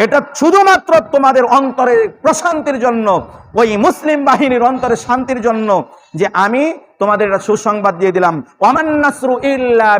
এটা শুধুমাত্র তোমাদের অন্তরের প্রশান্তির জন্য ওই মুসলিম বাহিনীর অন্তরে শান্তির জন্য যে আমি তোমাদের একটা সুসংবাদ দিয়ে দিলাম। ওয়ামান নাসরু ইল্লা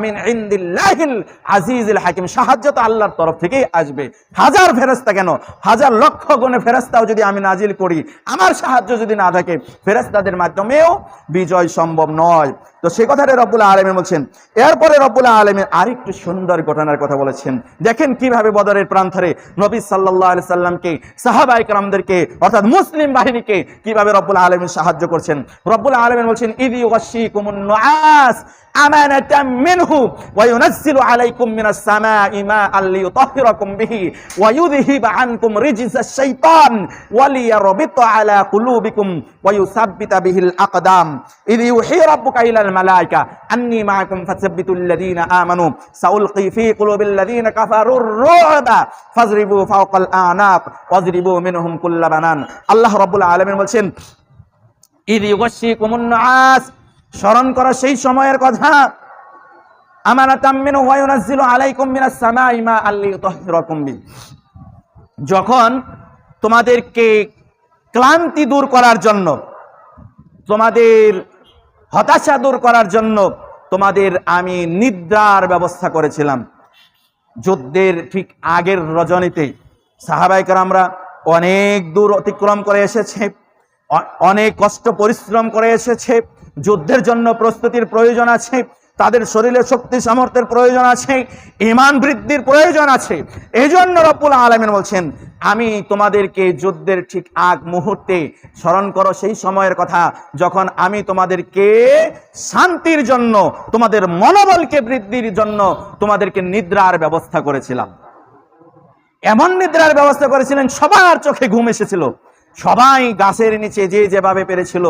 হাকিম। সাহায্য তো আল্লাহর তরফ থেকেই আসবে। হাজার ফেরেশতা কেন? হাজার লক্ষ গুণে ফেরেশতাও যদি আমি নাজিল করি, আমার সাহায্য যদি না থাকে, ফেরেশতাদের মাধ্যমেও বিজয় সম্ভব নয়। তো সে কথাটা রব্বুল আলমী বলছেন। এরপরে রব্বুল আলমী আরেকটু সুন্দর ঘটনার কথা বলেছেন। দেখেন কীভাবে বদরের প্রান্তরে নবী সাল্লাহ আলি সাল্লামকে সাহাবাই কালামদেরকে অর্থাৎ মুসলিম বাহিনীকে কীভাবে রব্বুল আলমী সাহায্য করছেন। রব্বুল আলমী বলছেন ইদি ওয়াশিকুমুন নুআস আমানাতাম মিনহু ওয়া ইউনাজ্জিলু আলাইকুম মিনাস সামাই মাআন লিইউতাহহিরাকুম বিহি ওয়া ইউযহিব আনকুম রিজসাশ শাইতান ওয়া লিয়ারবিতা আলা কুলুবিকুম ওয়া ইউসাব্বিতা বিহিল আকদাম ইদ ইউহি রাব্বুকা ইলাল মালাইকা আন্নী মাআকুম ফাসাব্বিতুল লাযীনা আমানু সাউলকি ফি কুলুবিল লাযীনা কাফারুর রু'বা ফাজরিবু ফাওকাল আনাক ওয়াজরিবু মিনহুম কুল্লা বানান আল্লাহ রাব্বুল আলামিন বলছেন ইদ ইউগাশিকুমুন নাস স্মরণ করা সেই সময়ের কথা। যখন তোমাদেরকে ক্লান্তি দূর করার জন্য, তোমাদের হতাশা দূর করার জন্য তোমাদের আমি নিদ্রার ব্যবস্থা করেছিলাম। যুদ্ধের ঠিক আগের রজনীতে সাহাবাইকার আমরা অনেক দূর অতিক্রম করে এসেছে অনেক কষ্ট পরিশ্রম করে এসেছে যুদ্ধের জন্য প্রস্তুতির প্রয়োজন আছে, তাদের শরীরে শক্তি সামর্থ্যের প্রয়োজন আছে, ইমান বৃদ্ধির প্রয়োজন আছে। এই জন্য রব্বুল আলমিন বলছেন, আমি তোমাদেরকে যুদ্ধের ঠিক আগ মুহূর্তে স্মরণ করো, সেই সময়ের কথা যখন আমি তোমাদেরকে শান্তির জন্য, তোমাদের মনোবলকে বৃদ্ধির জন্য তোমাদেরকে নিদ্রার ব্যবস্থা করেছিলাম। এমন নিদ্রার ব্যবস্থা করেছিলেন, সবার চোখে ঘুম এসেছিল। সবাই গাছের নিচে যে যেভাবে পেরেছিল,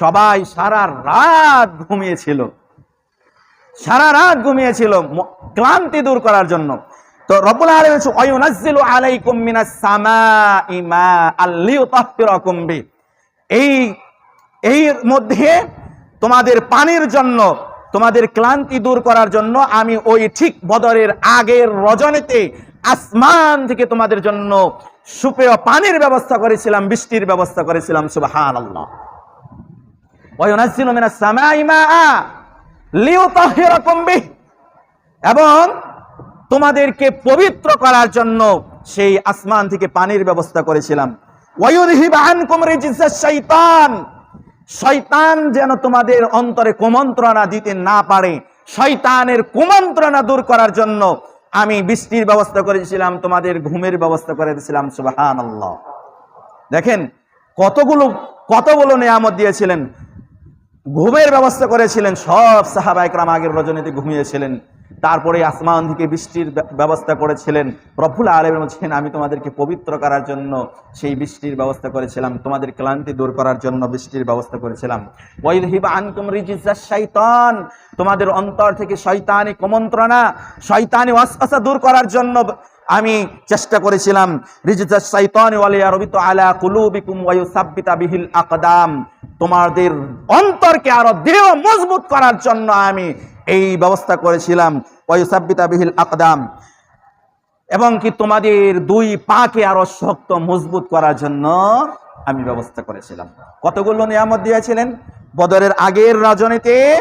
সবাই সারা রাত ঘুমিয়েছিল। সারা রাত ঘুমিয়েছিল ক্লান্তি দূর করার জন্য। তো রব্বুল আলামিন ওয়ায়ুনাজ্জিলু আলাইকুম এই এই মধ্যে তোমাদের পানির জন্য, তোমাদের ক্লান্তি দূর করার জন্য আমি ওই ঠিক বদরের আগের রজনীতে আসমান থেকে তোমাদের জন্য সুপেয় পানির ব্যবস্থা করেছিলাম, বৃষ্টির ব্যবস্থা করেছিলাম বিহি। এবং তোমাদেরকে পবিত্র করার জন্য সেই আসমান থেকে পানির ব্যবস্থা করেছিলাম। শাইতান। শয়তান যেন তোমাদের অন্তরে কুমন্ত্রণা দিতে না পারে, শয়তানের কুমন্ত্রণা দূর করার জন্য আমি বৃষ্টির ব্যবস্থা করেছিলাম তোমাদের ঘুমের ব্যবস্থা করে দিয়েছিলাম, সুবহানাল্লাহ। দেখেন, কতগুলো কতগুলো নিয়ামত দিয়েছিলেন, ঘুমের ব্যবস্থা করেছিলেন, সব সাহাবাইকরাম আগের রজনীতে ঘুমিয়েছিলেন। তারপরে আসমান থেকে বৃষ্টির ব্যবস্থা করেছিলেন প্রফুল আলম বলছেন, আমি তোমাদেরকে পবিত্র করার জন্য সেই বৃষ্টির ব্যবস্থা করেছিলাম। তোমাদের ক্লান্তি দূর করার জন্য বৃষ্টির ব্যবস্থা করেছিলাম। শাইতান, তোমাদের অন্তর থেকে শয়তানি কুমন্ত্রণা, শয়তানি ওয়াসওয়াসা দূর করার জন্য আমি চেষ্টা করেছিলাম। তোমাদের অন্তরকে আরও দৃঢ় মজবুত করার জন্য আমি এই ব্যবস্থা করেছিলাম। আকদাম। এবং কি তোমাদের দুই পাকে আরও শক্ত, মজবুত করার জন্য আমি ব্যবস্থা করেছিলাম। কতগুলো নিয়ামত দিয়েছিলেন? বদরের আগের রাজনীতি,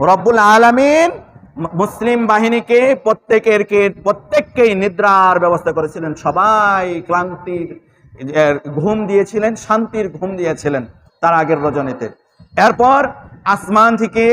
রব্বুল আলামিন, মুসলিম বাহিনীকে প্রত্যেকের কে, প্রত্যেককেই নিদ্রার ব্যবস্থা করেছিলেন। সবাই ক্লান্তির ঘুম দিয়েছিলেন, শান্তির ঘুম দিয়েছিলেন তার আগের রজনীতে। এরপর আসমান থেকে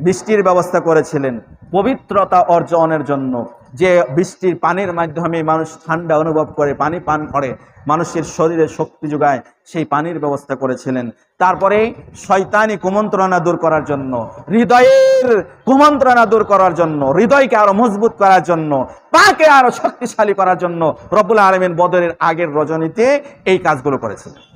বৃষ্টির ব্যবস্থা করেছিলেন পবিত্রতা অর্জনের জন্য। যে বৃষ্টির পানির মাধ্যমে মানুষ ঠান্ডা অনুভব করে, পানি পান করে, মানুষের শরীরে শক্তি যোগায়, সেই পানির ব্যবস্থা করেছিলেন। তারপরে শয়তানি কুমন্ত্রণা দূর করার জন্য, হৃদয়ের কুমন্ত্রণা দূর করার জন্য, হৃদয়কে আরও মজবুত করার জন্য, পাকে আরও শক্তিশালী করার জন্য রব্বুল আলমিন বদরের আগের রজনীতে এই কাজগুলো করেছিলেন।